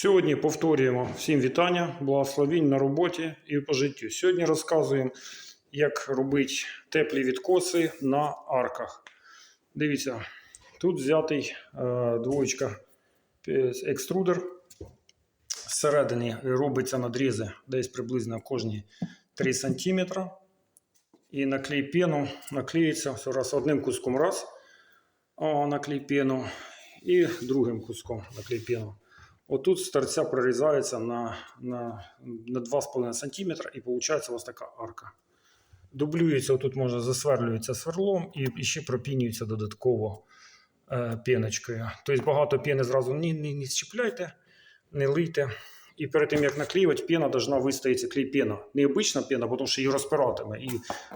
Сьогодні повторюємо всім вітання, благословінь на роботі і по життю. Сьогодні розказуємо, як робити теплі відкоси на арках. Дивіться, тут взятий е, двоєчка е, екструдер. Зсередини робиться надрізи десь приблизно кожні 3 см. І на клей пену наклеїться все раз одним куском раз на пену і другим куском на клей пену. Отут з торця прорізається на, на, на 2,5 см і виходить вас така арка. Дублюється, отут можна засверлюється сверлом і ще пропінюється додатково е, піночкою. Тобто багато піни зразу не, не, не щіпляйте, не лийте. І перед тим як наклеювати, піна повинна вистоятися клей піна. Не обична піна, тому що її розпиратиме і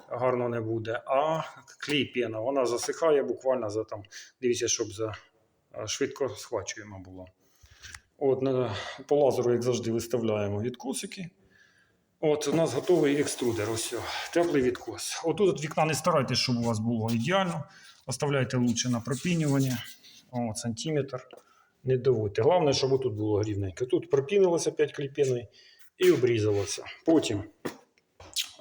гарно не буде. А клей піна, вона засихає буквально за там, дивіться, щоб за е, швидко схвачуємо було. От, по лазеру, як завжди, виставляємо відкосики. От, у нас готовий екструдер. Ось, теплий відкос. Отут от вікна не старайтесь, щоб у вас було ідеально. Оставляйте лучше на пропінювання. О, сантиметр. Не доводьте. Головне, щоб тут було рівненько. Тут пропінилося 5 кліпіною і обрізалося. Потім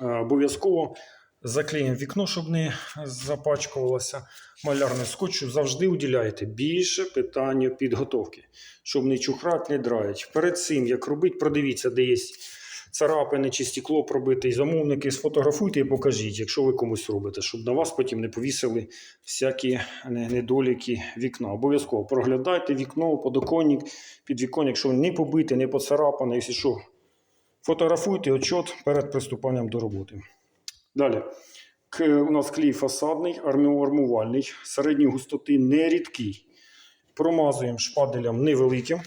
е, обов'язково заклеїмо вікно, щоб не запачкувалося. Малярний скотчу завжди уділяйте більше питанню підготовки, щоб не чухрать, не драять. Перед цим, як робити, продивіться, де є царапини чи стекло пробите, і замовники, сфотографуйте і покажіть, якщо ви комусь робите, щоб на вас потім не повісили всякі недоліки вікна. Обов'язково проглядайте вікно, подоконник, підвіконник, якщо не побите, не поцарапане, якщо що, фотографуйте отчет перед приступанням до роботи. Далі. У нас клей фасадний, армувальний, середньої густоти нерідкий. Промазуємо шпаделем невеликим.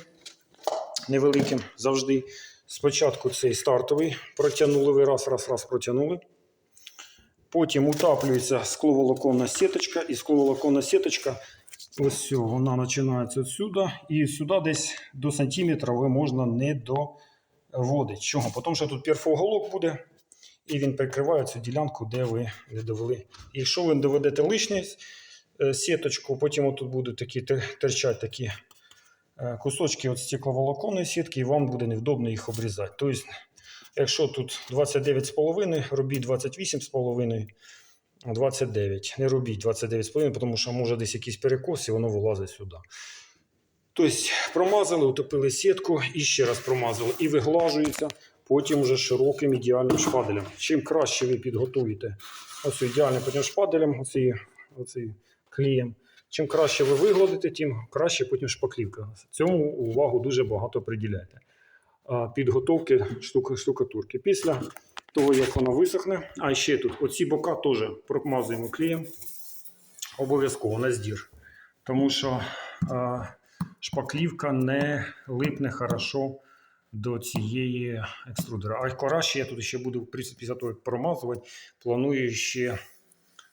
Невеликим завжди. Спочатку цей стартовий протягнули ви раз, раз, раз протягнули. Потім утаплюється скловолоконна сіточка, і скловолоконна сіточка, ось все, вона починається отсюди, і сюди десь до сантиметра ви можна не доводити. Чого? Тому що тут перфоголок буде, і він прикриває цю ділянку, де ви не довели. Якщо ви доведете лишнє е, сіточку, потім тут будуть такі терчать такі е, кусочки от стекловолоконної сітки, і вам буде невдобно їх обрізати. Тобто, якщо тут 29,5, робіть 28,5, 29. Не робіть 29,5, тому що може десь якийсь перекос і воно вилазить сюди. Тобто промазали, утопили сітку і ще раз промазали. І виглажується потім вже широким ідеальним шпаделем. Чим краще ви підготуєте ось ідеальним потім шпаделем, оцей, оцей клеєм, чим краще ви вигладите, тим краще потім шпаклівка. Цьому увагу дуже багато приділяйте. Підготовки штука, штукатурки. Після того, як воно висохне, а ще тут оці бока теж промазуємо клеєм обов'язково на здір. Тому що а, шпаклівка не липне хорошо до цієї екструдера. А краще я тут ще буду після того, як промазувати, планую ще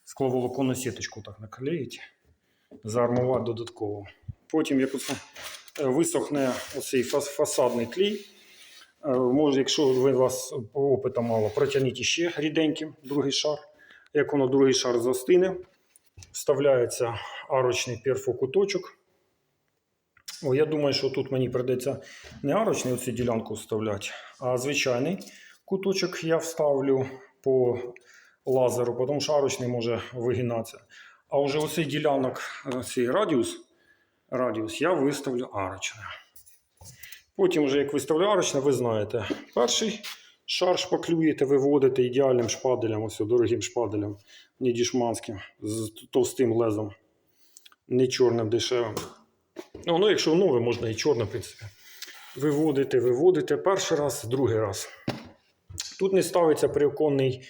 скловолоконну сіточку так наклеїти, заармувати додатково. Потім, як оце е, висохне оцей фасадний клей, е, може, якщо ви вас опита мало, протягніть ще ріденьким другий шар. Як воно другий шар застине, вставляється арочний перфокуточок. О, я думаю, що тут мені прийдеться не арочний оцю ділянку вставляти, а звичайний куточок я вставлю по лазеру, тому що арочний може вигинатися. А вже оцей ділянок, цей радіус, радіус я виставлю арочний. Потім, вже як виставлю арочне, ви знаєте, перший шар шпаклюєте, виводите ідеальним шпаделем, ось дорогим шпаделем, не дішманським, з товстим лезом, не чорним дешевим. Ну, ну, якщо нове, можна і чорне, в принципі. Виводите, виводите перший раз, другий раз. Тут не ставиться приоконний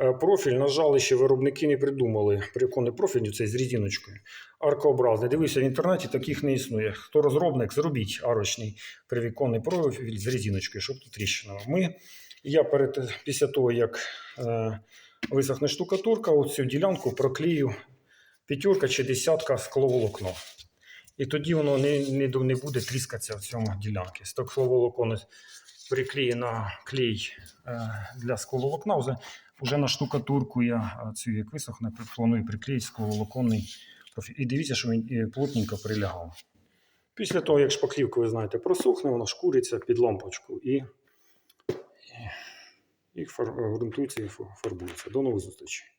е, профіль. На жаль, ще виробники не придумали приоконний профіль цей з різиночкою. Аркообразний. Дивився в інтернеті, таких не існує. Хто розробник, зробіть арочний привіконний профіль з різиночкою, щоб тут тріщина. Ми, я перед, після того, як е, висохне штукатурка, оцю ділянку проклею п'ятерка чи десятка скловолокно. І тоді воно не, не, не буде тріскатися в цьому ділянці. Стокловолокон приклеє на клей е, для скловолокна. Вже, на штукатурку я е, цю як висохне, планую приклеїти скловолоконний. І дивіться, що він е, плотненько прилягав. Після того, як шпаклівка, ви знаєте, просохне, вона шкуриться під лампочку і, і фар, ґрунтується і фарбується. До нових зустрічей.